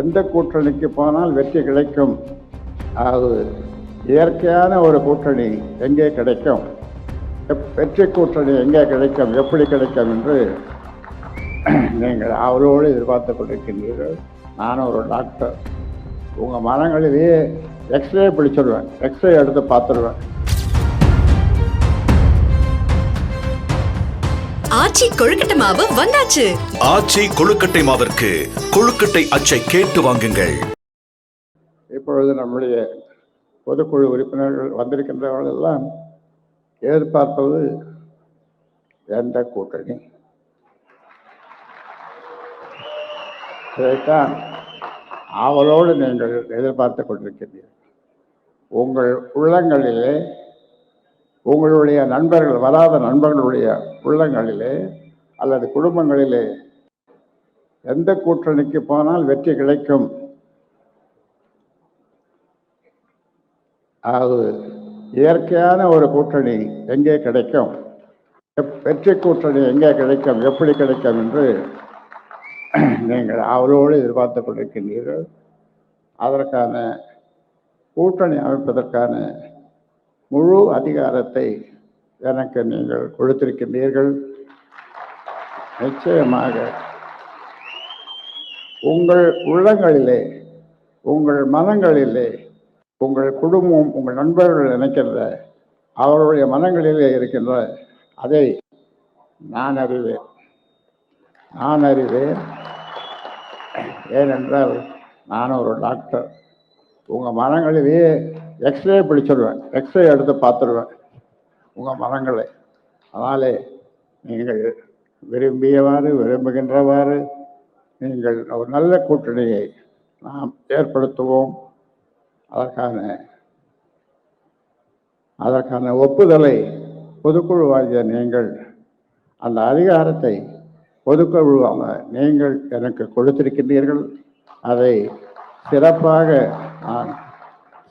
எந்த கூட்டணிக்கு போனால் வெற்றி கிடைக்கும்? அது இயற்கையான ஒரு கூட்டணி எங்கே கிடைக்கும்? வெற்றி கூட்டணி எங்கே கிடைக்கும்? எப்படி கிடைக்கும் என்று நீங்கள் அவரோடு எதிர்பார்த்து கொண்டிருக்கின்றீர்கள். நானும் ஒரு டாக்டர். உங்கள் மனங்களிலேயே எக்ஸ்ரே பிடிச்சிடுவேன் எக்ஸ்ரே எடுத்து பார்த்துடுவேன் ஆச்சி கொழுக்கட்டை மாவு வந்தாச்சு. ஆச்சி கொழுக்கட்டை மாவிற்கு கொழுக்கட்டை அச்சை கேட்டு வாங்குங்கள். இப்பொழுது நம்முடைய பொதுக்குழு உறுப்பினர்கள் வந்திருக்கின்றவர்கள் எல்லாம் எதிர்பார்ப்பது எந்த கூட்டணி? இதைத்தான் ஆவலோடு நீங்கள் எதிர்பார்த்து கொண்டிருக்கிறீர்கள். உங்கள் உள்ளங்களிலே உங்களுடைய நண்பர்கள் வராத நண்பர்களுடைய உள்ளங்களிலே அல்லது குடும்பங்களிலே எந்த கூட்டணிக்கு போனால் வெற்றி கிடைக்கும்? அது இயற்கையான ஒரு கூட்டணி எங்கே கிடைக்கும்? எப்- வெற்றி கூட்டணி எங்கே கிடைக்கும்? எப்படி கிடைக்கும் என்று நீங்கள் அவரோடு எதிர்பார்த்து கொண்டிருக்கின்றீர்கள். அதற்கான கூட்டணி அமைப்பதற்கான முழு அதிகாரத்தை எனக்கு நீங்கள் கொடுத்திருக்கின்றீர்கள். நிச்சயமாக உங்கள் உள்ளங்களிலே உங்கள் மனங்களிலே உங்கள் குடும்பம் உங்கள் நண்பர்கள் நினைக்கின்ற அவருடைய மனங்களிலே இருக்கின்ற அதை நான் அறிவேன். நான் அறிவேன். ஏனென்றால் நான் ஒரு டாக்டர். உங்கள் மரங்களையே எக்ஸ்ரே பிடிச்சிடுவேன். எக்ஸ்ரே எடுத்து பார்த்துடுவேன். உங்கள் மனங்களை அதனாலே நீங்கள் விரும்பியவாறு விரும்புகின்றவாறு நீங்கள் ஒரு நல்ல கூட்டணியை நாம் ஏற்படுத்துவோம். அதற்கான அதற்கான ஒப்புதலை பொதுக்குழுவாகிய நீங்கள் அந்த அதிகாரத்தை பொதுக்குழுவாக நீங்கள் எனக்கு கொடுத்திருக்கின்றீர்கள். அதை சிறப்பாக நான்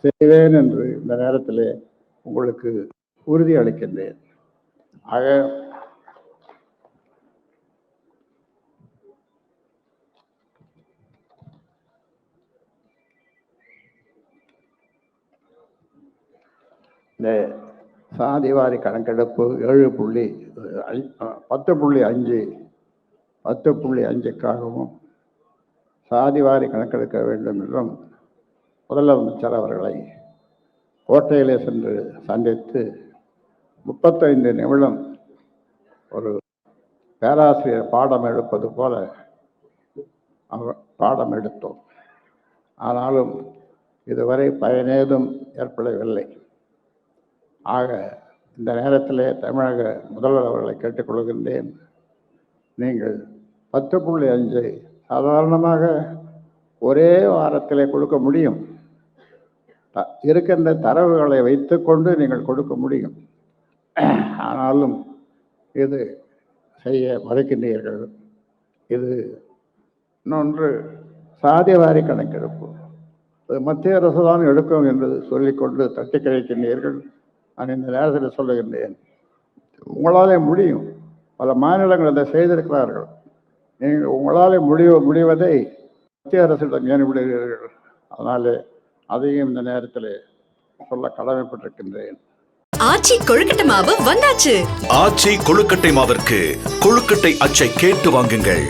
செய்வேன் என்று இந்த நேரத்தில் உங்களுக்கு உறுதி அளிக்கின்றேன். ஆக இந்த சாதிவாரி கணக்கெடுப்பு ஏழு புள்ளி பத்து புள்ளி அஞ்சு பத்து புள்ளி அஞ்சுக்காகவும் சாதிவாரி கணக்கெடுக்க வேண்டும் என்றும் முதலமைச்சர் அவர்களை கோட்டையிலே சென்று சந்தித்து முப்பத்தைந்து நிமிடம் ஒரு பேராசிரியர் பாடம் எடுப்பது போல அவர் பாடம் எடுத்தோம். ஆனாலும் இதுவரை பயனேதும் ஏற்படவில்லை. ஆக இந்த நேரத்திலே தமிழக முதல்வர் அவர்களை கேட்டுக்கொள்கின்றேன் நீங்கள் பத்து புள்ளி அஞ்சு சாதாரணமாக ஒரே வாரத்திலே கொடுக்க முடியும். இருக்கின்ற தரவுகளை வைத்துக்கொண்டு நீங்கள் கொடுக்க முடியும். ஆனாலும் இது செய்ய மறுக்கின்றீர்கள். இது இன்னொன்று சாதிவாரி கணக்கெடுப்பு. அது மத்திய அரசு தான் எடுக்கும் என்று சொல்லிக்கொண்டு தட்டி கழிக்கின்றீர்கள். நான் இந்த நேரத்தில் சொல்லுகின்றேன். உங்களாலே முடியும். பல மாநிலங்கள் இதை செய்திருக்கிறார்கள். நீங்கள் உங்களாலே முடிவு முடிவதை மத்திய அரசிடம் ஏன் விடுகிறீர்கள் அதனாலே அதையும் இந்த நேரத்தில் சொல்ல கடமைப்பட்டிருக்கின்றேன். ஆச்சி கொழுக்கட்டை மாவு வந்தாச்சு. ஆச்சி கொழுக்கட்டை மாவிற்கு கொழுக்கட்டை அச்சை கேட்டு வாங்குங்கள்.